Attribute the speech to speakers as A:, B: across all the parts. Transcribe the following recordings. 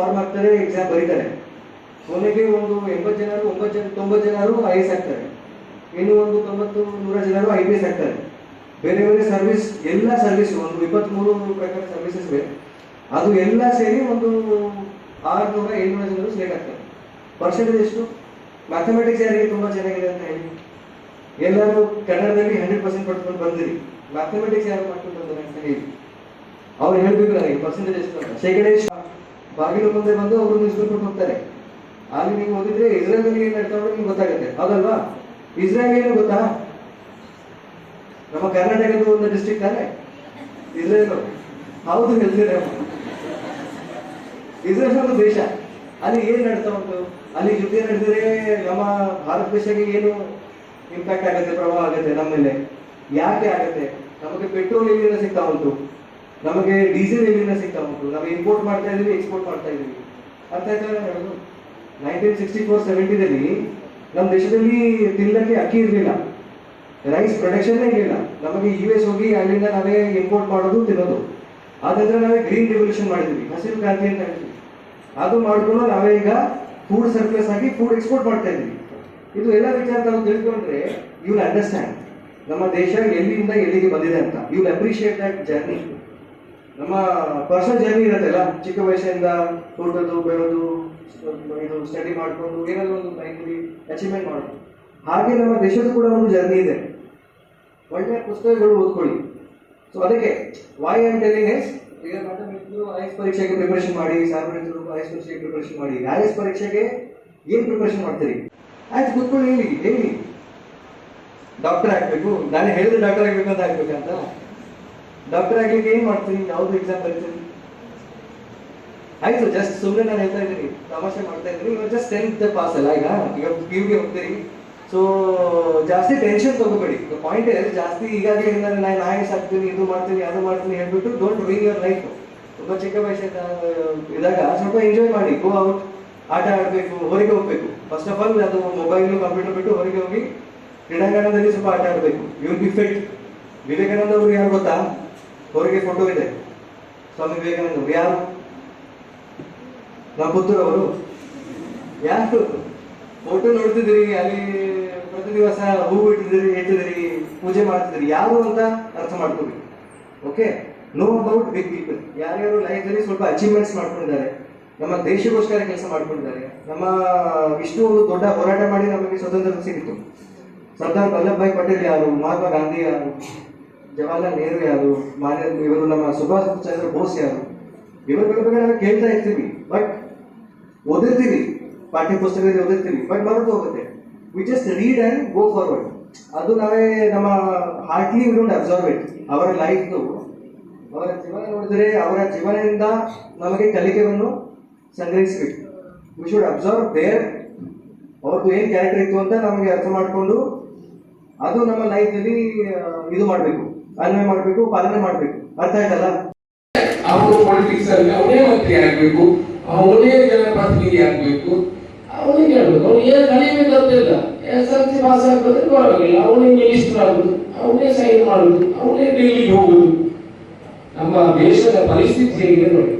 A: Form ಆಗ್ತಾರೆ exam ಬರೀತಾರೆ. ಕೊನೆಗೆ ಒಂದು ಎಂಬತ್ತು ಜನರು, ಒಂಬತ್ತು ಜನ, ತೊಂಬತ್ತು ಜನರು ಐ ಎಸ್ ಆಗ್ತಾರೆ ಇನ್ನು ಒಂದು ತೊಂಬತ್ತು, ನೂರ ಜನರು ಐ ಪಿ ಎಸ್ ಆಗ್ತಾರೆ ಬೇರೆ ಬೇರೆ ಸರ್ವಿಸ್ ಎಲ್ಲ ಸರ್ವಿಸ್ ಒಂದು ಇಪ್ಪತ್ತ್ಮೂರು ಪ್ರಕಾರ ಸರ್ವಿಸಸ್ ಇವೆ. ಅದು ಎಲ್ಲ ಸೇರಿ ಒಂದು ಆರುನೂರ ಏಳ್ನೂರ ಜನರು ಸೆಲೆಕ್ಟ್ ಆಗ್ತಾರೆ. ಪರ್ಸೆಂಟೇಜ್ ಎಷ್ಟು? ಮ್ಯಾಥಮೆಟಿಕ್ಸ್ ಯಾರಿಗೆ ತುಂಬ ಚೆನ್ನಾಗಿದೆ ಅಂತ ಹೇಳಿ. ಎಲ್ಲರೂ ಕನ್ನಡದಲ್ಲಿ ಹಂಡ್ರೆಡ್ ಪರ್ಸೆಂಟ್ ಪಡ್ಕೊಂಡು ಬಂದಿರಿ. ಮ್ಯಾಥಮೆಟಿಕ್ಸ್ ಯಾರು ಮಾಡ್ಕೊಂಡು ಬಂದರೆ ಅಂತ ಹೇಳಿ. ಅವ್ರು ಹೇಳ್ಬೇಕು ನನಗೆ ಪರ್ಸೆಂಟೇಜ್ ಎಷ್ಟು ಅಂತ. ಶೇಕಡ ಎಷ್ಟು ಬಾಗಿಲು ಮುಂದೆ ಬಂದು ಅವರು ನ್ಯೂಸ್ ಕೊಟ್ಟು ಹೋಗ್ತಾರೆ. ಅಲ್ಲಿ ನೀವು ಓದಿದ್ರೆ ಇಸ್ರೇಲ್ನಲ್ಲಿ ಏನು ನಡ್ತಾ ನಿಮ್ಗೆ ಗೊತ್ತಾಗುತ್ತೆ. ಹೌದಲ್ವಾ? ಇಸ್ರೇಲ್ ಏನು ಗೊತ್ತಾ? ನಮ್ಮ ಕರ್ನಾಟಕದ ಒಂದು ಡಿಸ್ಟ್ರಿಕ್ಟ್ ತಾನೆ? ಇಸ್ರೇಲ್ ಹೌದು ಹೇಳ್ತೀರ ಇಸ್ರೇಲ್ ಒಂದು ದೇಶ. ಅಲ್ಲಿ ಏನ್ ನಡ್ತಾ ಉಂಟು? ಅಲ್ಲಿ ಯುದ್ಧ ನಡೆದರೆ ನಮ್ಮ ಭಾರತ ದೇಶಕ್ಕೆ ಏನು ಇಂಪ್ಯಾಕ್ಟ್ ಆಗುತ್ತೆ, ಪ್ರಭಾವ ಆಗುತ್ತೆ ನಮ್ಮ ಮೇಲೆ? ಯಾಕೆ ಆಗುತ್ತೆ? ನಮಗೆ ಪೆಟ್ರೋಲ್ ಇಲ್ಲಿ ಸಿಗ್ತಾ ಉಂಟು. ನಮಗೆ ಡೀಸೆಲ್ ಎಲ್ಲಿಂದ ಸಿಗ್ತಾ ಉಂಟು? ನಾವು ಇಂಪೋರ್ಟ್ ಮಾಡ್ತಾ ಇದೀವಿ ಎಕ್ಸ್ಪೋರ್ಟ್ ಮಾಡ್ತಾ ಇದೀವಿ ಅರ್ಥ ಆಯ್ತಾ ನೈನ್ಟೀನ್ ಸಿಕ್ಸ್ಟಿ ಫೋರ್ ಸೆವೆಂಟಿದಲ್ಲಿ ನಮ್ಮ ದೇಶದಲ್ಲಿ ತಿನ್ನಕ್ಕೆ ಅಕ್ಕಿ ಇರಲಿಲ್ಲ. ರೈಸ್ ಪ್ರೊಡಕ್ಷನ್ ಇರಲಿಲ್ಲ. ನಮಗೆ ಯು ಎಸ್ ಹೋಗಿ ಅಲ್ಲಿಂದ ನಾವೇ ಇಂಪೋರ್ಟ್ ಮಾಡೋದು, ತಿನ್ನೋದು. ಆದ್ರೆ ನಾವೇ ಗ್ರೀನ್ ರೆವಲ್ಯೂಷನ್ ಮಾಡಿದ್ವಿ. ಹಸಿರು ಕ್ರಾಂತಿ ಅಂತ ಹೇಳ್ತೀವಿ. ಅದು ಮಾಡಿಕೊಂಡು ನಾವೇ ಈಗ ಫುಡ್ ಸರ್ಪ್ಲಸ್ ಆಗಿ ಫುಡ್ ಎಕ್ಸ್ಪೋರ್ಟ್ ಮಾಡ್ತಾ ಇದ್ವಿ ಇದು ಎಲ್ಲ ವಿಚಾರ ನಾವು ತಿಳ್ಕೊಂಡ್ರೆ ಯು ವಿಲ್ ಅಂಡರ್ಸ್ಟ್ಯಾಂಡ್ ನಮ್ಮ ದೇಶ ಎಲ್ಲಿಂದ ಎಲ್ಲಿಗೆ ಬಂದಿದೆ ಅಂತ. You will appreciate that journey ನಮ್ಮ ಪರ್ಸನಲ್ ಜರ್ನಿ ಇರುತ್ತಲ್ಲ ಚಿಕ್ಕ ವಯಸ್ಸಿಂದ ಹುಟ್ಟೋದು ಬೆಳೆದು, ಇದು ಸ್ಟಡಿ ಮಾಡಿಕೊಂಡು, ಏನಾದರೂ ಒಂದು ಲೈಫಲ್ಲಿ ಅಚೀವ್ಮೆಂಟ್ ಮಾಡೋದು. ಹಾಗೆ ನಮ್ಮ ದೇಶದ ಕೂಡ ಒಂದು ಜರ್ನಿ ಇದೆ. ಒಳ್ಳೆಯ ಪುಸ್ತಕಗಳು ಓದ್ಕೊಳ್ಳಿ. ಸೊ ಅದಕ್ಕೆ ವೈ ಆಮ್ ಟೆಲಿಂಗ್ ಎಸ್ ಈಗ ಮಾತಾಡ್ತಿದ್ರು ಐ ಎಸ್ ಪರೀಕ್ಷೆಗೆ ಪ್ರಿಪರೇಷನ್ ಮಾಡಿ, ಸಾರ್ವಜನಿಕರು ಐ ಎಸ್ ಪರೀಕ್ಷೆಗೆ ಪ್ರಿಪರೇಷನ್ ಮಾಡಿ ಐ ಎಸ್ ಪರೀಕ್ಷೆಗೆ ಏನು ಪ್ರಿಪರೇಷನ್ ಮಾಡ್ತೀರಿ? ಆಯ್ತು, ಕೂತ್ಕೊಳ್ಳಿ, ಹೇಳಿ ಹೇಳಿ. ಡಾಕ್ಟರ್ ಆಗ್ಬೇಕು, ನಾನು ಹೇಳಿದ್ರೆ ಡಾಕ್ಟರ್ ಆಗಬೇಕು ಅಂತ ಆಗ್ಬೇಕಂತ? ಡಾಕ್ಟರ್ ಆಗ್ಲಿಕ್ಕೆ ಏನ್ ಮಾಡ್ತೀನಿ ಯಾವ್ದು ಎಕ್ಸಾಮ್ ಬರೀತೀನಿ ಆಯ್ತು ಜಸ್ಟ್ ಸುಮ್ಮನೆ ನಾನು ಹೇಳ್ತಾ ಇದ್ದೀನಿ. ತಮಾಷೆ ಮಾಡ್ತಾ ಇದ್ದೀನಿ. ಇವಾಗ ಜಸ್ಟ್ ಟೆಂತ್ ಪಾಸ್ ಅಲ್ಲ ಈಗ? ಈಗ ಗೆ ಹೋಗ್ತೀರಿ. ಸೊ ಜಾಸ್ತಿ ಟೆನ್ಷನ್ ತಗೋಬೇಡಿ. ಪಾಯಿಂಟ್ ಜಾಸ್ತಿ ಈಗಾಗಲೇ ನಾನು ಆಯಸ್ ಆಗ್ತೀನಿ ಇದು ಮಾಡ್ತೀನಿ, ಅದು ಮಾಡ್ತೀನಿ ಹೇಳ್ಬಿಟ್ಟು ಡೋಂಟ್ ರೂಯಿನ್ ಯುವರ್ ಲೈಫ್ ತುಂಬಾ ಚಿಕ್ಕ ವಯಸ್ಸಿಂದ ಇದಾಗ ಸ್ವಲ್ಪ ಎಂಜಾಯ್ ಮಾಡಿ. ಗೋ ಔಟ್ ಆಟ ಆಡಬೇಕು, ಹೊರಗೆ ಹೋಗ್ಬೇಕು. ಫಸ್ಟ್ ಆಫ್ ಆಲ್ ಅದು ಮೊಬೈಲ್ ಕಂಪ್ಯೂಟರ್ ಬಿಟ್ಟು ಹೊರಗೆ ಹೋಗಿ ಕ್ರೀಡಾಂಗಣದಲ್ಲಿ ಸ್ವಲ್ಪ ಆಟ ಆಡಬೇಕು. ಯು ಬಿ ಫಿಟ್ ವಿವೇಕಾನಂದ ಅವರು ಯಾರು ಗೊತ್ತಾ? ಹೊರಗೆ ಫೋಟೋ ಇದೆ. ಸ್ವಾಮಿ ವಿವೇಕಾನಂದ ಅವರು ಯಾರು? ನಮ್ಮ ಅವರು. ಯಾರು? ಫೋಟೋ ನೋಡ್ತಿದ್ದೀರಿ, ಅಲ್ಲಿ ಪ್ರತಿ ದಿವಸ ಹೂ ಇಟ್ಟಿದ್ದೀರಿ ಇಟ್ಟಿದ್ದೀರಿ ಪೂಜೆ ಮಾಡ್ತಿದ್ದೀರಿ. ಯಾರು ಅಂತ ಅರ್ಥ ಮಾಡ್ಕೋಬೇಕು okay no about big people ಯಾರ್ಯಾರು ಲೈಫಲ್ಲಿ ಸ್ವಲ್ಪ ಅಚೀವ್ಮೆಂಟ್ಸ್ ಮಾಡ್ಕೊಂಡಿದ್ದಾರೆ, ನಮ್ಮ ದೇಶಕ್ಕೋಸ್ಕರ ಕೆಲಸ ಮಾಡ್ಕೊಂಡಿದ್ದಾರೆ, ನಮ್ಮ ಇಷ್ಟು ಒಂದು ದೊಡ್ಡ ಹೋರಾಟ ಮಾಡಿ ನಮಗೆ ಸ್ವತಂತ್ರ ಸಿಕ್ಕಿತು. ಸರ್ದಾರ್ ವಲ್ಲಭಭಾಯಿ ಪಟೇಲ್ ಯಾರು, ಮಹಾತ್ಮ ಗಾಂಧಿ ಯಾರು? ಜವಾಹರ್ಲಾಲ್ ನೆಹರು ಯಾರು ಮಾನ್ಯ ಇವರು ನಮ್ಮ ಸುಭಾಷ್ ಚಂದ್ರ ಬೋಸ್ ಯಾರು? ಇವರುಗಳ ಬಗ್ಗೆ ನಾವು ಕೇಳ್ತಾ ಇರ್ತೀವಿ ಬಟ್ ಓದಿರ್ತೀವಿ ಪಾಠ್ಯ ಪುಸ್ತಕದಲ್ಲಿ ಓದಿರ್ತೀವಿ ಬಟ್ ಮರೆತು ಹೋಗುತ್ತೆ. We just read and go forward ಅದು ನಾವೇ ನಮ್ಮ heartly we don't observe it ಅವರ ಲೈಫ್ ಅವರ ಜೀವನ ನೋಡಿದರೆ ಅವರ ಜೀವನದಿಂದ ನಮಗೆ ಕಲಿಕೆಯನ್ನು ಸಂಗ್ರಹಿಸಬೇಕು. ವಿ ಶುಡ್ ಅಬ್ಸರ್ವ್ ದೇರ್ ಅವ್ರದ್ದು ಏನು ಕ್ಯಾರೆಕ್ಟರ್ ಇತ್ತು ಅಂತ ನಮಗೆ ಅರ್ಥ ಮಾಡಿಕೊಂಡು ಅದು ನಮ್ಮ ಲೈಫಲ್ಲಿ ಇದು ಮಾಡಬೇಕು. ಅನ್ವಯ ಮಾಡಬೇಕು ಪಾಲನೆ ಮಾಡಬೇಕು. ಅರ್ಥ ಆಯ್ತಲ್ಲ?
B: ಅವನು ಪೊಲಿಟಿಕ್ಸ್ ಅಲ್ಲಿ ಅವನೇ ಮಂತ್ರಿ ಆಗ್ಬೇಕು ಅವನೇ ಜನಪ್ರತಿನಿಧಿ ಆಗ್ಬೇಕು. ಅವನಿಗೆ ಹೇಳ್ಬೇಕು ಅವ್ನು ಏನು ಕಲಿಬೇಕಂತಿಲ್ಲ ಎಸ್ ಎಲ್ ಸಿ ಪಾಸ್ ಆಗ್ತದೆ ಪರವಾಗಿಲ್ಲ. ಅವನೇ ಮಿನಿಸ್ಟರ್ ಆಗುದು ಅವನೇ ಸೈನ್ ಮಾಡುದು ಅವನೇ ಡೆಲ್ಲಿಗೆ ಹೋಗುದು. ನಮ್ಮ ದೇಶದ ಪರಿಸ್ಥಿತಿ ಹೇಗಿದೆ ನೋಡಿ.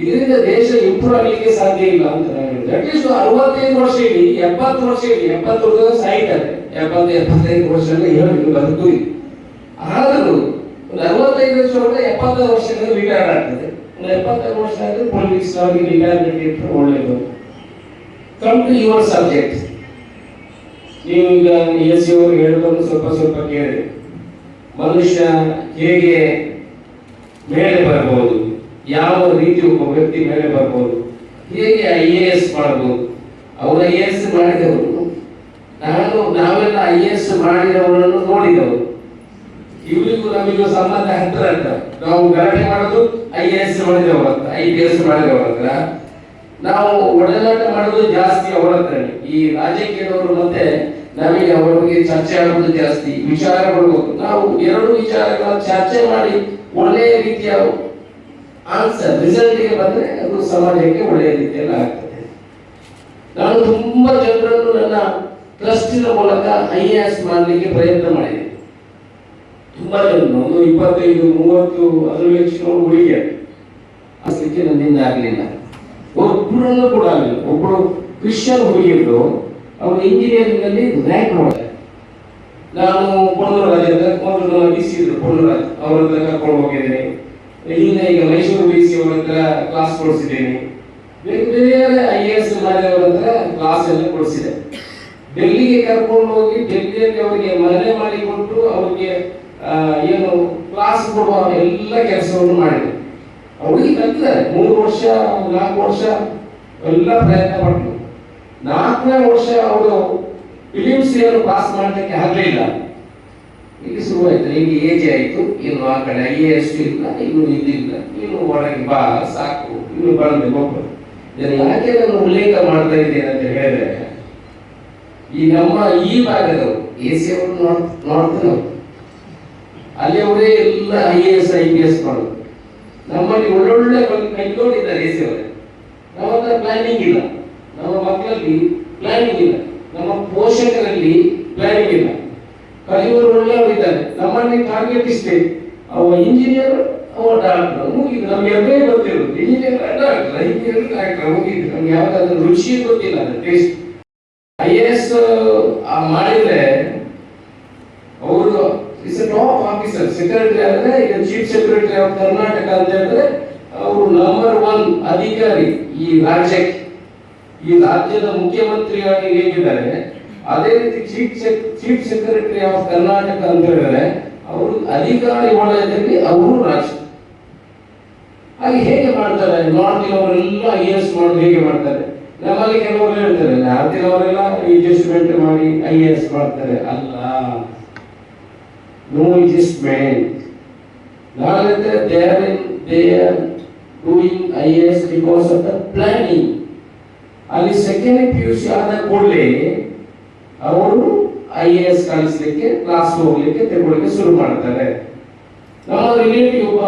B: ಇದರಿಂದ ದೇಶ ಇಂಪ್ರೂವ್ ಆಗಲಿಕ್ಕೆ ಸಾಧ್ಯ ಇಲ್ಲ ಅಂತ ನಾನು ಹೇಳಿದೆ. ಅಟ್ಲೀಸ್ಟ್ ಅರವತ್ತೈದು ವರ್ಷ ಇಡಿ ಎಪ್ಪತ್ತು ವರ್ಷ ಇಡಿ ಎಪ್ಪತ್ತು ವರ್ಷದ ಸಾಯ್ತಾರೆ. ಎಪ್ಪತ್ತು ಎಪ್ಪತ್ತೈದು ವರ್ಷ ಹೇಳಿ ಬದುಕು ಇದೆ. ಆದರೂ ಒಂದು ಅರವತ್ತೈದು ವರ್ಷ ಒಳಗೆ ಎಪ್ಪತ್ತೈದು ವರ್ಷದಿಂದ ರಿಟೈರ್ಡ್ ಆಗ್ತದೆ. ಒಂದು ಎಪ್ಪತ್ತೈದು ವರ್ಷ ಆದರೆ ಪೊಲಿಟಿಕ್ಸ್ ಅವರಿಗೆ ರಿಟೈರ್ಮೆಂಟ್ ಇಟ್ಟರೆ ಒಳ್ಳೆಯದು ಕಮ್ ಟು ಯುವರ್ ಸಬ್ಜೆಕ್ಟ್ ನೀವು ಈಗ ಎಸ್ ಸಿ ಅವರು ಸ್ವಲ್ಪ ಸ್ವಲ್ಪ ಕೇಳಿ. ಮನುಷ್ಯ ಹೇಗೆ ಮೇಲೆ ಬರಬಹುದು? ಯಾವ ರೀತಿ ಒಬ್ಬ ವ್ಯಕ್ತಿ ಮೇಲೆ ಬರಬಹುದು? ಹೇಗೆ ಐ ಎ ಎಸ್ ಮಾಡಬಹುದು? ಅವರು ಐ ಎ ಎಸ್ ಮಾಡಿದವರು. ನಾನು ನಾವೆಲ್ಲ ಐ ಎ ಎಸ್ ಮಾಡಿದವರನ್ನು ನೋಡಿದವರು. ಇವರಿಗೂ ನಮಗೂ ಸಂಬಂಧ ಹತ್ತಿರ ಅಂತ ನಾವು ಗಲಾಟೆ ಮಾಡೋದು ಐ ಎ ಎಸ್ ಮಾಡಿದವರ ಹತ್ರ ಐ ಪಿ ಎಸ್ ಹತ್ರ ನಾವು ಒಡನಾಟ ಮಾಡೋದು ಜಾಸ್ತಿ ಅವರ ಹತ್ರ ಈ ರಾಜಕೀಯದವರು ಮತ್ತೆ ನಮಗೆ ಅವರ ಬಗ್ಗೆ ಚರ್ಚೆ ಆಡೋದು ಜಾಸ್ತಿ ಮಾಡಬೇಕು ನಾವು ಎರಡು ವಿಚಾರಗಳ ಚರ್ಚೆ ಮಾಡಿ ಒಳ್ಳೆಯ ರೀತಿಯ ಆನ್ಸರ್ ರಿಸಲ್ಟ್ಗೆ ಬಂದ್ರೆ ಅದು ಸಮಾಜಕ್ಕೆ ಒಳ್ಳೆಯ ರೀತಿಯಲ್ಲಿ ಆಗ್ತದೆ. ನಾನು ತುಂಬಾ ಜನರನ್ನು ನನ್ನ ಟ್ರಸ್ಟಿನ ಮೂಲಕ ಐ ಎ ಎಸ್ ಮಾಡಲಿಕ್ಕೆ ಪ್ರಯತ್ನ ಮಾಡಿದೆ. ತುಂಬಾ ಜನ ಒಂದು ಇಪ್ಪತ್ತೈದು, ಮೂವತ್ತು ಹದಿನೈದು ಲಕ್ಷ ಹುಡುಗಿಯ ಅಸಲಿಕ್ಕೆ ನನ್ನಿಂದ ಆಗಲಿಲ್ಲ. ಒಬ್ಬರನ್ನು ಕೂಡ ಆಗಲಿಲ್ಲ. ಒಬ್ಬರು ಕ್ರಿಶ್ಚಿಯನ್ ಹುಡುಗಿಯರು, ಅವರು ಇಂಜಿನಿಯರಿಂಗ್ ಅಲ್ಲಿ ರ್ಯಾಂಕ್ ಮಾಡಿದೆ ನಾನು ಪೊನ್ನೂರಾಜ್ ಅಂತ ಒಂದು ಡಿ ಸಿ ಇದ್ರು ಪೊನ್ನೂರಾಜ್ ಅವ್ರ ಹತ್ರ ಕರ್ಕೊಂಡು ಹೋಗಿದ್ದೇನೆ. ಇಲ್ಲಿಂದ ಈಗ ಮೈಸೂರು ಡಿ ಸಿ ಅವ್ರ ಕ್ಲಾಸ್ ಕೊಡಿಸಿದ್ದೇನೆ. ಬೇರೆ ಬೇರೆ ಐ ಎ ಎಸ್ ಮಾಡಿದವರ ಹತ್ರ ಕ್ಲಾಸ್ ಎಲ್ಲ ಕೊಡಿಸಿದೆ. ಡೆಲ್ಲಿಗೆ ಕರ್ಕೊಂಡು ಹೋಗಿ, ಡೆಲ್ಲಿಯಲ್ಲಿ ಅವರಿಗೆ ಮನೆ ಮಾಡಿಕೊಟ್ಟು, ಅವರಿಗೆ ಏನು ಕ್ಲಾಸ್ ಕೊಡುವ ಎಲ್ಲ ಕೆಲಸವನ್ನು ಮಾಡಿದೆ. ಅವಳಿಗೆ ಕಲ್ತಿದ್ದಾರೆ. ಮೂರು ವರ್ಷ, ನಾಲ್ಕು ವರ್ಷ ಎಲ್ಲ ಪ್ರಯತ್ನ ಪಟ್ಟರು ನಾಲ್ಕನೇ ವರ್ಷ ಅವರು ಪಿಲಿಮ್ಸಿಯನ್ನು ಪಾಸ್ ಮಾಡಲಿಕ್ಕೆ ಆಗಲಿಲ್ಲ ಇಲ್ಲಿ. ಶುರುವಾಯಿತು. ನಿಮಗೆ ಏಜ್ ಆಯ್ತು. ಇನ್ನು ಆ ಕಡೆ ಐ ಎಸ್ ಇಲ್ಲ. ಇನ್ನು ಇದಿಲ್ಲ ಇನ್ನು ಒಳಗೆ ಬಾ, ಸಾಕು. ಇನ್ನು ಬಂದೆ ಒಬ್ಬರು ಇದನ್ನು ಯಾಕೆ ನಾನು ಉಲ್ಲೇಖ ಮಾಡ್ತಾ ಇದ್ದೇನೆ ಅಂತ ಹೇಳಿದ್ರೆ, ಈ ನಮ್ಮ ಈ ಭಾಗದವರು ಎ ಸಿ ಅವರು ನೋಡ್ತಾರೆ ಅಲ್ಲಿ ಅವರೇ ಎಲ್ಲ I A S I P S ಮಾಡೋದು ನಮ್ಮಲ್ಲಿ ಒಳ್ಳೊಳ್ಳೆ ಕೈಗೊಂಡಿದ್ದಾರೆ ಎ ಸಿ ಅವರೇ. ನಮ್ಮ ಹತ್ರ ಪ್ಲಾನಿಂಗ್ ಇಲ್ಲ. ನಮ್ಮ ಮಕ್ಕಳಲ್ಲಿ ಪ್ಲಾನಿಂಗ್ ಇಲ್ಲ. ನಮ್ಮ ಪೋಷಕರಲ್ಲಿ ಪ್ಲಾನಿಂಗ್ ಇಲ್ಲ. ಕಲಿಯವರು ಒಳ್ಳೆಯವರಿದ್ದಾರೆ. ನಮ್ಮಲ್ಲಿ ಟಾರ್ಗೆಟ್ ಇಷ್ಟೇ. ಅವ ಇಂಜಿನಿಯರ್ ಅವ ಡಾಕ್ಟರ್ ಮುಗಿದ್ರು ನಮ್ಗೆ ಎರಡೇ ಗೊತ್ತಿರೋದು ಇಂಜಿನಿಯರ್ ಡಾಕ್ಟರ್ ಇಂಜಿನಿಯರ್ ಡಾಕ್ಟರ್ ಮುಗಿದ್ರು ನಮ್ಗೆ ಯಾವ್ದಾದ್ರು ರುಚಿ ಗೊತ್ತಿಲ್ಲ ಅದು ಟೇಸ್ಟ್ ಐ ಎ ಎಸ್ ಮಾಡಿದ್ರೆ, ಅವರು is a top officer secretary ಅಂದ್ರೆ ಈಗ ಚೀಫ್ ಸೆಕ್ರೆಟರಿ ಆಫ್ ಕರ್ನಾಟಕ ಅಂತ ಹೇಳಿದ್ರೆ ಅವರು ನಂಬರ್ ಒನ್ ಅಧಿಕಾರಿ ಈ ರಾಜ್ಯಕ್ಕೆ. ಈ ರಾಜ್ಯದ ಮುಖ್ಯಮಂತ್ರಿಯಾಗಿ ಹೇಗಿದ್ದಾರೆ? ಅದೇ ರೀತಿ chief chief secretary of Karnataka ಅಂತ ಹೇಳಿದ್ರೆ ಅವರು ಅಧಿಕಾರಿ ವಲಯದಲ್ಲಿ ಅವರು ರಾಜ್ಯ ಹಾಗೆ ಹೇಗೆ ಮಾಡ್ತಾರೆ? ನಾರ್ತಿನವರೆಲ್ಲ ಐ ಎಸ್ ಮಾಡೋದು ಹೇಗೆ ಮಾಡ್ತಾರೆ? ನಮ್ಮಲ್ಲಿ ಕೆಲವರು ಹೇಳ್ತಾರೆ ನಾರ್ತಿನವರೆಲ್ಲ ಅಡ್ಜಸ್ಟ್ಮೆಂಟ್ ಮಾಡಿ ಐ ಎ ಎಸ್ ಮಾಡ್ತಾರೆ. ಅಲ್ಲ ನೋ ಅಡ್ಜಸ್ಟ್ಮೆಂಟ್ ನಾಳೆ they are in they are doing I S because of the planning ಅಲ್ಲಿ ಸೆಕೆಂಡ್ ಪಿ ಯು ಸಿ ಆದ ಕೂಡಲೇ ಅವರು ಐ ಎ ಎಸ್ ಕಲಿಸ್ಲಿಕ್ಕೆ ಕ್ಲಾಸ್ ಹೋಗ್ಲಿಕ್ಕೆ ತಗೊಳ್ಳಿಕ್ಕೆ ಶುರು ಮಾಡ್ತಾರೆ. ನಮ್ಮ ರಿಲೇಟಿವ್ ಒಬ್ಬ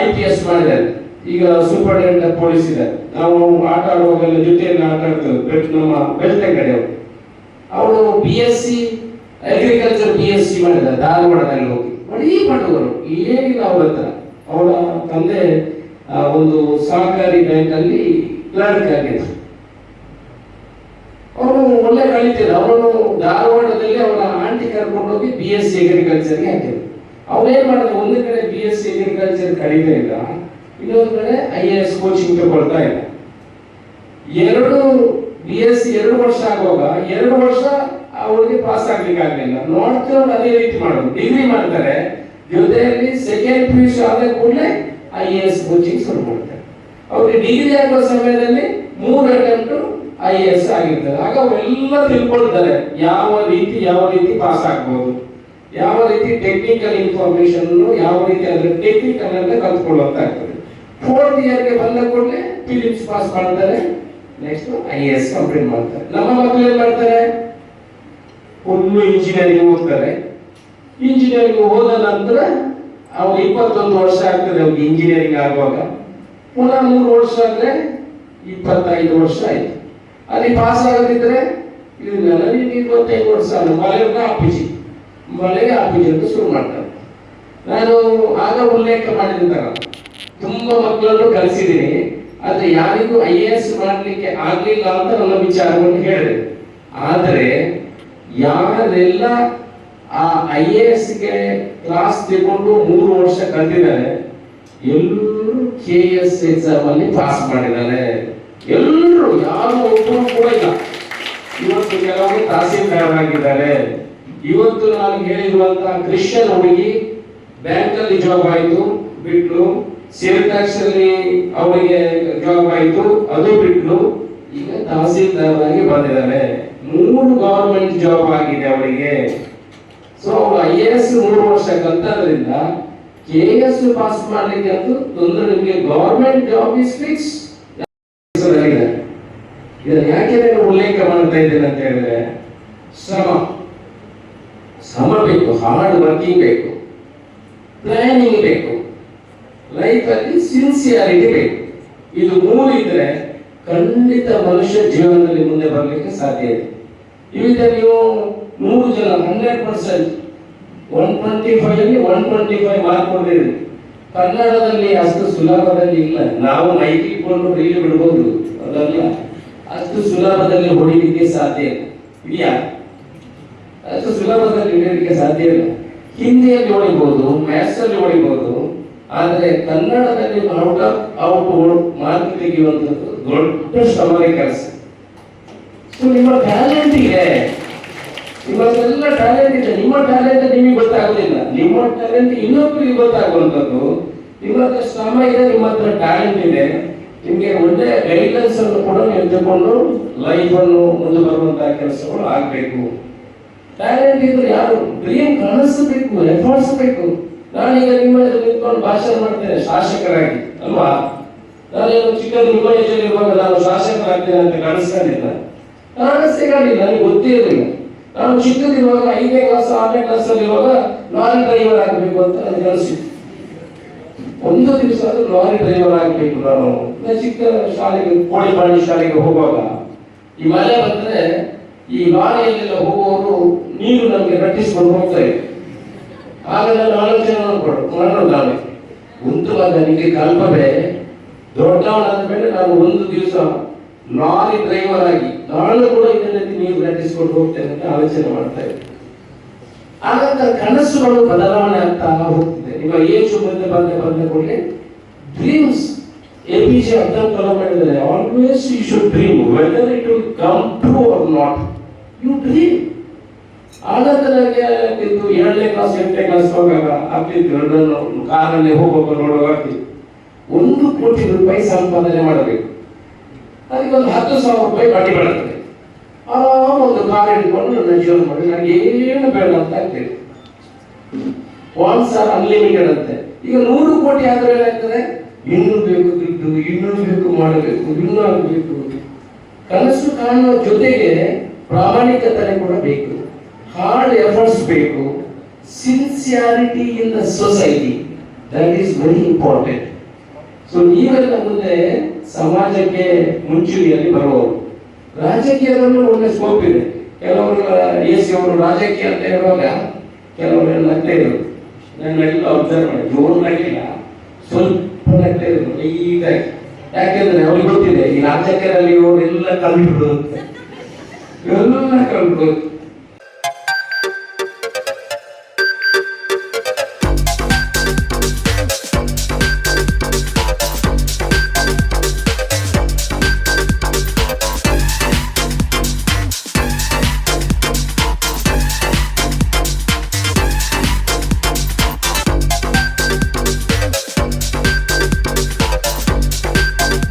B: ಐ ಪಿ ಎಸ್ ಮಾಡಿದ್ದಾರೆ. ಈಗ ಸೂಪರಿಂಟೆಂಡೆಂಟ್ ಪೊಲೀಸ್ ಇದೆ. ನಾವು ಆಟ ಆಡುವಾಗೆಲ್ಲ ಜೊತೆಯಲ್ಲಿ ಆಟ ಆಡ್ತೇವೆ. ನಮ್ಮ ಬೆಳ್ತೆ ಕಡೆ ಅವರು. ಅವಳು B S C agriculture B S C ಮಾಡಿದ್ದಾರೆ ಧಾರವಾಡದಲ್ಲಿ ಹೋಗಿ. ಬಡೀ ಪಟುವರು ಏನಿಲ್ಲ ಅವ್ರ ಹತ್ರ. ಅವಳ ತಂದೆ ಒಂದು ಸಹಕಾರಿ ಬ್ಯಾಂಕ್ ಅಲ್ಲಿ ಕ್ಲರ್ಕ್ ಆಗಿದ್ರು. ಅವರು ಒಳ್ಳೆ ಕಲಿತಿದ್ದ ಅವರನ್ನು ಧಾರವಾಡದಲ್ಲಿ ಅವನ ಆಂಟಿ ಕರ್ಕೊಂಡು ಹೋಗಿ ಬಿ ಎಸ್ ಸಿ ಅಗ್ರಿಕಲ್ಚರ್ಗೆ ಹಾಕಿದ್ರು. ಅವ್ರೇನ್ ಮಾಡಿದ್ರು? ಒಂದು ಕಡೆ ಬಿ ಎಸ್ ಸಿ ಅಗ್ರಿಕಲ್ಚರ್ ಕಳೀತಾ ಇಲ್ಲ. ಇನ್ನೊಂದು ಕಡೆ ಐ ಎ ಎಸ್ ಕೋಚಿಂಗ್ ತಗೊಳ್ತಾ ಇಲ್ಲ. ಎರಡು ಬಿ ಎಸ್ ಎರಡು ವರ್ಷ ಆಗುವಾಗ, ಎರಡು ವರ್ಷ ಅವರಿಗೆ ಪಾಸ್ ಆಗ್ಲಿಕ್ಕೆ ಆಗಲಿಲ್ಲ. ನೋಡ್ತೇವೆ ಅದೇ ರೀತಿ ಮಾಡೋದು. ಡಿಗ್ರಿ ಮಾಡ್ತಾರೆ, ಜೊತೆಯಲ್ಲಿ ಸೆಕೆಂಡ್ ಪಿ ಯು ಸಿ ಆದ ಕೂಡಲೇ ಐ ಎ ಎಸ್ ಕೋಚಿಂಗ್ ಶುರು ಮಾಡ್ತಾರೆ ಅವ್ರಿಗೆ ಡಿಗ್ರಿ ಆಗುವ ಸಮಯದಲ್ಲಿ ಮೂರು ಅಟೆಂಪ್ಟ್ ಐ ಎ ಎಸ್ ಆಗಿರ್ತದೆ. ಆಗ ಅವೆಲ್ಲ ತಿಳ್ಕೊಳ್ತಾರೆ, ಯಾವ ರೀತಿ ಯಾವ ರೀತಿ ಪಾಸ್ ಆಗ್ಬೋದು. ಯಾವ ರೀತಿ ಟೆಕ್ನಿಕಲ್ ಇನ್ಫಾರ್ಮೇಶನ್ ಯಾವ ರೀತಿ ಅದರ ಟೆಕ್ನಿಕಲ್ ಅಂತ ಕಲ್ತ್ಕೊಳ್ಳುವಂತ ಆಗ್ತದೆ ಫೋರ್ತ್ ಇಯರ್ಗೆ ಬಂದ ಕೂಡಲೇ ಫಿಲಿಮ್ಸ್ ಪಾಸ್ ಮಾಡ್ತಾರೆ. Next I A S complete ಮಾಡ್ತಾರೆ. ನಮ್ಮ ಮಕ್ಕಳು ಏನ್ ಮಾಡ್ತಾರೆ? ಫುಲ್ಲು ಇಂಜಿನಿಯರಿಂಗ್ ಓದ್ತಾರೆ ಇಂಜಿನಿಯರಿಂಗ್ ಹೋದ ನಂತರ ಅವ್ರು ಇಪ್ಪತ್ತೊಂದು ವರ್ಷ ಆಗ್ತದೆ ಅವ್ರಿಗೆ ಇಂಜಿನಿಯರಿಂಗ್ ಆಗುವಾಗ. ಪುನಃ ಮೂರು ವರ್ಷ ಅಂದ್ರೆ ಇಪ್ಪತ್ತೈದು ವರ್ಷ ಆಯ್ತು. ಅಲ್ಲಿ ಪಾಸ್ ಆಗದಿದ್ರೆ ಇದನ್ನೆಲ್ಲ ನೀನು ಇಪ್ಪತ್ತೈದು ವರ್ಷ ಅಲ್ಲ ಮಲೆಗೆ ಆಪಿಜಿ. ಮಲೆಗೆ ಆಪಿಜಿ ಅಂತ ಶುರು ಮಾಡ್ತಾರೆ. ನಾನು ಆಗ ಉಲ್ಲೇಖ ಮಾಡಿದ ತುಂಬಾ ಮಕ್ಕಳನ್ನು ಕಲಿಸಿದ್ದೀನಿ ಆದ್ರೆ ಯಾರಿಗೂ ಐ ಎ ಎಸ್ ಮಾಡಲಿಕ್ಕೆ ಆಗ್ಲಿಲ್ಲ ಅಂತ ನನ್ನ ವಿಚಾರವನ್ನು ಹೇಳಿದೆ. ಆದರೆ ಯಾರೆಲ್ಲ ಆ ಐ ಎ ಎಸ್ಗೆ ಕ್ಲಾಸ್ ತಗೊಂಡು ಮೂರು ವರ್ಷ ಕಳೆದಿದ್ದಾರೆ ಎಲ್ಲರೂ ಕೆ ಎಸ್ ಎಕ್ಸಾಮ್ ಅಲ್ಲಿ ಪಾಸ್ ಮಾಡಿದ್ದಾರೆ. ಎಲ್ಲರೂ, ಯಾರು ಒಬ್ಬರು ಕೂಡ ಇಲ್ಲ. ಇವತ್ತು ಕೆಲವರು ತಹಸೀಲ್ದಾರ್ ಆಗಿದ್ದಾರೆ ಇವತ್ತು ನಾನು ಹೇಳಿರುವಂತಹ ಕ್ರಿಶ್ಚಿಯನ್ ಹುಡುಗಿ ಬ್ಯಾಂಕ್ ಅಲ್ಲಿ ಜಾಬ್ ಆಯ್ತು, ಬಿಟ್ಲು. ಸಿರಿಟ್ಯಾಕ್ಸ್ ಅಲ್ಲಿ ಅವರಿಗೆ ಜಾಬ್ ಆಯ್ತು, ಅದು ಬಿಟ್ಟು ಈಗ ತಹಸೀಲ್ದಾರ್ ಆಗಿ ಬಂದಿದ್ದಾರೆ ಮೂರು ಗವರ್ಮೆಂಟ್ ಜಾಬ್ ಆಗಿದೆ ಅವರಿಗೆ. ಸೊ ಅವರು ಐ ಎ ಎಸ್ ಮೂರು ವರ್ಷ ಕಲ್ತದ್ರಿಂದ ಕೆ ಎಸ್ ಪಾಸ್ ಮಾಡ್ಲಿಕ್ಕೆ ಅಂತೂ ತೊಂದರೆ ನಿಮಗೆ ಗವರ್ಮೆಂಟ್ ಜಾಬ್ ಇಸ್ ಫಿಕ್ಸ್ ಇದನ್ನು ಯಾಕೆ ನಾನು ಉಲ್ಲೇಖ ಮಾಡ್ತಾ ಇದ್ದೇನೆ ಅಂತ ಹೇಳಿದ್ರೆ, ಶ್ರಮ. ಶ್ರಮ ಬೇಕು ಹಾರ್ಡ್ ವರ್ಕಿಂಗ್ ಬೇಕು. ಪ್ಲಾನಿಂಗ್ ಬೇಕು. ಲೈಫಲ್ಲಿ ಸಿನ್ಸಿಯಾರಿಟಿ ಬೇಕು. ಇದು ಮೂರು ಇದ್ರೆ ಖಂಡಿತ ಮನುಷ್ಯ ಜೀವನದಲ್ಲಿ ಮುಂದೆ ಬರಲಿಕ್ಕೆ ಸಾಧ್ಯ ಇದೆ. ಇವಿದೆ ನೀವು ನೂರು ಜನ hundred percent one twenty five ಅಲ್ಲಿ ಒನ್ ಟ್ವೆಂಟಿ ಫೈವ್ ಮಾರ್ಕ್ ಕೊಡ್ತೀರಿ. ಕನ್ನಡದಲ್ಲಿ ಅಷ್ಟು ಸುಲಭದಲ್ಲಿ ಇಲ್ಲ. ನಾವು ಮೈಕ್ ಇಟ್ಕೊಂಡು ರೀಲ್ ಬಿಡ್ಬೋದು. ಅದಲ್ಲ. ಅಷ್ಟು ಸುಲಭದಲ್ಲಿ ಹೊಡಿಲಿಕ್ಕೆ ಸಾಧ್ಯ ಇಲ್ಲ. ಇದೆಯಾ? ಅಷ್ಟು ಸುಲಭದಲ್ಲಿ ಹಿಡಿಯಲಿಕ್ಕೆ ಸಾಧ್ಯ ಇಲ್ಲ. ಹಿಂದಿಯಲ್ಲಿ ಹೊಡಿಬಹುದು ಮ್ಯಾಥ್ಸ್ ಅಲ್ಲಿ ಹೊಡಿಬಹುದು ಆದ್ರೆ ಕನ್ನಡದಲ್ಲಿ ಔಟ್ ಆಫ್, ಔಟ್ ಮಾರ್ಕ್ ತೆಗೆಯುವಂಥದ್ದು ದೊಡ್ಡ ಶ್ರಮದ ಕೆಲಸ. ನಿಮ್ಮ ಟ್ಯಾಲೆಂಟ್ ಇದೆ. ಇವತ್ತೆಲ್ಲ ಟ್ಯಾಲೆಂಟ್ ಇದೆ. ನಿಮ್ಮ ಟ್ಯಾಲೆಂಟ್ ನಿಮಗೆ ಗೊತ್ತಾಗೋದಿಲ್ಲ. ನಿಮ್ಮ ಟ್ಯಾಲೆಂಟ್ ಇನ್ನೊಬ್ಬರಿಗೆ ಗೊತ್ತಾಗುವಂಥದ್ದು ನಿಮ್ಮ ಹತ್ರ ಶ್ರಮ ಇದೆ ನಿಮ್ಮ ಹತ್ರ ಟ್ಯಾಲೆಂಟ್ ಇದೆ. ನಿಮಗೆ ಒಳ್ಳೆ ಗೈಡ್ಲೈನ್ಸ್ ಅನ್ನು ಕೂಡ ನೀವು ಲೈಫ್ ಅನ್ನು ಮುಂದೆ ಬರುವಂತಹ ಕೆಲಸಗಳು ಆಗ್ಬೇಕು. ಟ್ಯಾಲೆಂಟ್ ಇದ್ರೆ ಯಾರು? ಡ್ರೀಮ್ ಕಾಣಿಸಬೇಕು ಎಫರ್ಟ್ಸ್ ಬೇಕು. ನಾನೀಗ ನಿಮ್ಮ ಎದುರು ನಿಂತ್ಕೊಂಡು ಭಾಷಣ ಮಾಡ್ತೇನೆ, ಶಾಸಕರಾಗಿ, ಅಲ್ವಾ? ನಾನೇನು ಚಿಕ್ಕದು ನಿಮ್ಮ ಇರುವಾಗ ನಾನು ಶಾಸಕರಾಗ್ತೇನೆ ಅಂತ ಕಾಣಿಸ್ಕೊಂಡಿಲ್ಲ ನಾನು ಸಿಗಲಿಲ್ಲ ನನಗೆ ಗೊತ್ತೇ ಇರಲಿಲ್ಲ ನಾನು ಚಿಕ್ಕದಿರುವಾಗ ಐದನೇ ಕ್ಲಾಸ್ ಆರನೇ ಕ್ಲಾಸ್ ಅಲ್ಲಿ ಇರುವಾಗ ಲಾರಿ ಡ್ರೈವರ್ ಆಗಬೇಕು ಅಂತ ನನಗೆ ಕನಸಿತ್ತು ಒಂದು ದಿವಸ ಆದ್ರೂ ಲಾರಿ ಡ್ರೈವರ್ ಆಗಬೇಕು ನಾನು. ಚಿಕ್ಕ ಶಾಲೆಗೆ ಕೋಳಿಪಾಡಿ ಶಾಲೆಗೆ ಹೋಗುವಾಗ, ಈ ಮಳೆ ಬಂದ್ರೆ ಈ ಲಾರಿಯಲ್ಲೆಲ್ಲ ಹೋಗುವವರು ನೀರು ನಮಗೆ ರಟ್ಟಿಸ್ಕೊಂಡು ಹೋಗ್ತಾ ಇದ್ರು. ಆಗ ನಾನು ಆಲೋಚನೆ ಮಾಡೋಣ ನಾನು ಒಂದು ನನಗೆ ಕಲ್ಪವೇ ದೊಡ್ಡವನಾದ ಮೇಲೆ ನಾನು ಒಂದು ದಿವಸ ಲಾರಿ ಡ್ರೈವರ್ ಆಗಿ ನಾನು ಕೂಡ ಇದರಲ್ಲಿ ನೀವು ರಟ್ಟಿಸ್ಕೊಂಡು ಹೋಗ್ತೇನೆ ಅಂತ ಆಲೋಚನೆ ಮಾಡ್ತಾ ಇದ್ದೆ. ಆಗ ಕನಸುಗಳು ಬದಲಾವಣೆ ಆಗ್ತಾ ಹೋಗ್ತಿದೆ. ನಿಮ್ಮ ಏಜ್ ಬಂದೆ ಬಂದೆ, ಬಂದ ಕೂಡಲೇ. Dreams A P J Abdul Kalam ಹೇಳಿದರೆ always you should dream whether it will come true or not you dream ಆಗ ನನಗೆ ಆಗ್ತಿತ್ತು ಏಳನೇ ಕ್ಲಾಸ್ ಎಂಟನೇ ಕ್ಲಾಸ್ ಹೋಗಾಗ ಆಗ್ತಿತ್ತು ನನ್ನನ್ನು ಕಾರಲ್ಲಿ ಹೋಗುವಾಗ ನೋಡುವಾಗ ಆಗ್ತಿತ್ತು. ಒಂದು ಕೋಟಿ ರೂಪಾಯಿ ಸಂಪಾದನೆ ಮಾಡಬೇಕು. ಅದಕ್ಕೆ ಒಂದು ಹತ್ತು ಸಾವಿರ ರೂಪಾಯಿ ಬಡ್ಡಿ ಬರುತ್ತೆ ಆರಾಮ ಒಂದು ಕಾರ್ ಹಿಡ್ಕೊಂಡು ನನ್ನ ಜೀವನ ಮಾಡಿ ನನಗೆ ಏನು ಬೇಡ ಅಂತ ಹೇಳ್ತೇನೆ ವಾನ್ಸ್ ಆರ್ ಅನ್ಲಿಮಿಟೆಡ್ ಅಂತೆ. ಈಗ ನೂರು ಕೋಟಿ ಆದ್ರೆ ಏನಾಗ್ತದೆ? ಇನ್ನೂ ಬೇಕು ದುಡ್ಡು, ಇನ್ನೂ ಬೇಕು ಮಾಡಬೇಕು, ಇನ್ನೂ ಆಗಬೇಕು. ಕನಸು ಕಾಣುವ ಜೊತೆಗೆ ಪ್ರಾಮಾಣಿಕತೆ ಕೂಡ ಬೇಕು. ಹಾರ್ಡ್ ಎಫರ್ಟ್ಸ್ ಬೇಕು sincerity in the society that is very important so ನೀವೆಲ್ಲ ಮುಂದೆ ಸಮಾಜಕ್ಕೆ ಮುಂಚೂಣಿಯಲ್ಲಿ ಬರುವವರು ರಾಜಕೀಯದಲ್ಲೂ ಒಳ್ಳೆ ಸ್ಕೋಪ್ ಇದೆ. ಕೆಲವರು ಎ ಸಿ ಅವರು ರಾಜಕೀಯ ಅಂತ ಹೇಳುವಾಗ ಕೆಲವರು ನಗ್ತಾ ಇದ್ರು ನಾನು ಎಲ್ಲ ಅಬ್ಸರ್ವ್ ಮಾಡಿ. ಜೋರು ನಗಿಲ್ಲ ಸ್ವಲ್ಪ ನಗ್ತಾ ಇದ್ರು ಈಗ ಯಾಕೆಂದ್ರೆ ಅವ್ರಿಗೆ ಗೊತ್ತಿದೆ, ಈ ರಾಜಕೀಯದಲ್ಲಿ ಇವರೆಲ್ಲ ಕಲ್ಬಿಡೋದು ಅಂತ. ಎಲ್ಲ ಕಲ್ಬಿಡೋದು